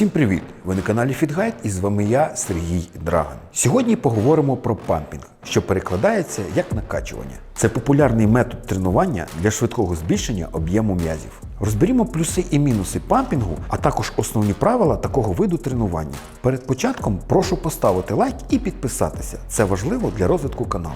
Усім привіт! Ви на каналі FitGuide і з вами я, Сергій Драган. Сьогодні поговоримо про пампінг, що перекладається як накачування. Це популярний метод тренування для швидкого збільшення об'єму м'язів. Розберімо плюси і мінуси пампінгу, а також основні правила такого виду тренування. Перед початком прошу поставити лайк і підписатися. Це важливо для розвитку каналу.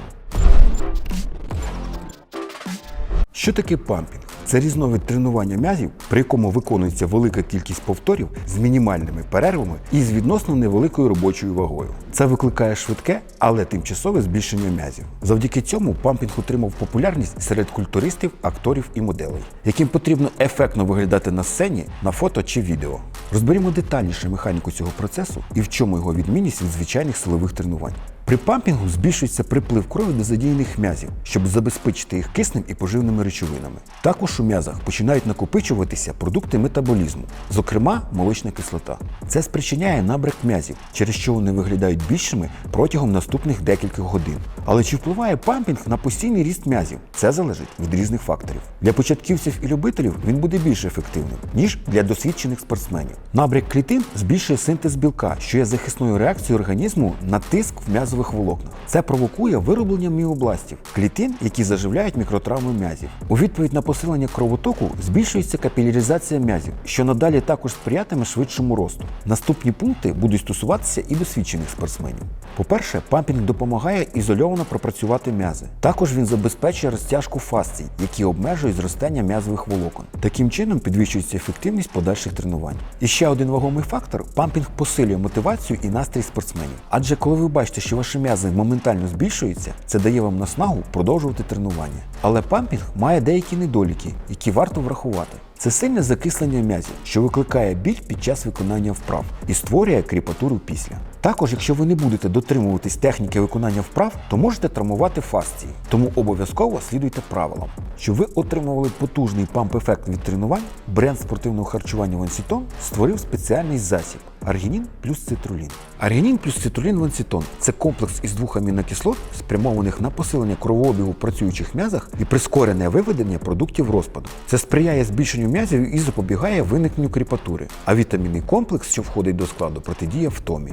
Що таке пампінг? Це різновид тренування м'язів, при якому виконується велика кількість повторів з мінімальними перервами і з відносно невеликою робочою вагою. Це викликає швидке, але тимчасове збільшення м'язів. Завдяки цьому пампінг отримав популярність серед культуристів, акторів і моделей, яким потрібно ефектно виглядати на сцені, на фото чи відео. Розберімо детальніше механіку цього процесу і в чому його відмінність від звичайних силових тренувань. При пампінгу збільшується приплив крові до задіяних м'язів, щоб забезпечити їх киснем і поживними речовинами. Також у м'язах починають накопичуватися продукти метаболізму, зокрема молочна кислота. Це спричиняє набряк м'язів, через що вони виглядають більшими протягом наступних декількох годин. Але чи впливає пампінг на постійний ріст м'язів? Це залежить від різних факторів. Для початківців і любителів він буде більш ефективним, ніж для досвідчених спортсменів. Набряк клітин збільшує синтез білка, що є захисною реакцією організму на тиск в м'язових волокнах. Це провокує вироблення міобластів, клітин, які заживляють мікротравми м'язів. У відповідь на посилення кровотоку збільшується капіляризація м'язів, що надалі також сприятиме швидшому росту. Наступні пункти будуть стосуватися і досвідчених спортсменів. По-перше, пампінг допомагає ізольовано пропрацювати м'язи. Також він забезпечує розтяжку фасцій, які обмежують зростання м'язових волокон. Таким чином підвищується ефективність подальших тренувань. І ще один вагомий фактор пампінг посилює мотивацію і настрій спортсменів. Адже коли ви бачите, що ваші м'язи моментально збільшуються, це дає вам наснагу продовжувати тренування. Але пампінг має деякі недоліки, які варто врахувати. Це сильне закислення м'язів, що викликає біль під час виконання вправ і створює кріпатуру після. Також, якщо ви не будете дотримуватись техніки виконання вправ, то можете травмувати фасції. Тому обов'язково слідуйте правилам. Щоб ви отримували потужний памп-ефект від тренувань, бренд спортивного харчування Вансітон створив спеціальний засіб аргінін плюс цитрулін. Аргінін плюс цитрулін Вансітон це комплекс із двох амінокислот, спрямованих на посилення кровообігу в працюючих м'язах і прискорене виведення продуктів розпаду. Це сприяє збільшенню м'язів і запобігає виникненню кріпатури. А вітамінний комплекс, що входить до складу, протидіє втомі.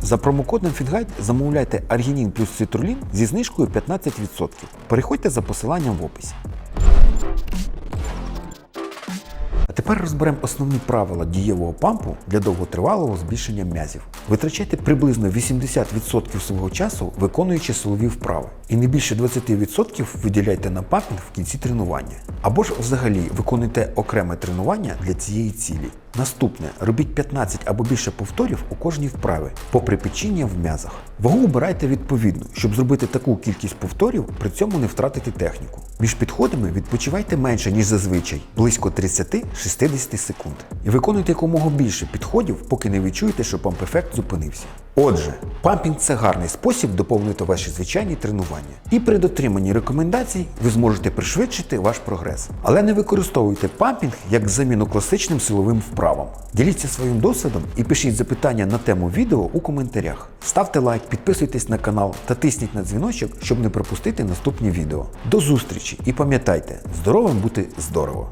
За промокодом FitGuide замовляйте аргінін плюс цитрулін зі знижкою 15%. Переходьте за посиланням в описі. Тепер розберемо основні правила дієвого пампу для довготривалого збільшення м'язів. Витрачайте приблизно 80% свого часу, виконуючи силові вправи, і не більше 20% виділяйте на пампінг в кінці тренування. Або ж взагалі виконуйте окреме тренування для цієї цілі. Наступне робіть 15 або більше повторів у кожній вправі, попри печіння в м'язах. Вагу обирайте відповідно, щоб зробити таку кількість повторів, при цьому не втратити техніку. Між підходами відпочивайте менше, ніж зазвичай, близько 30-60 секунд. І виконуйте якомога більше підходів, поки не відчуєте, що памп-ефект зупинився. Отже, пампінг це гарний спосіб доповнити ваші звичайні тренування. І при дотриманні рекомендацій ви зможете пришвидшити ваш прогрес. Але не використовуйте пампінг як заміну класичним силовим вправам. Діліться своїм досвідом і пишіть запитання на тему відео у коментарях. Ставте лайк, підписуйтесь на канал та тисніть на дзвіночок, щоб не пропустити наступні відео. До зустрічі і пам'ятайте, здоровим бути здорово!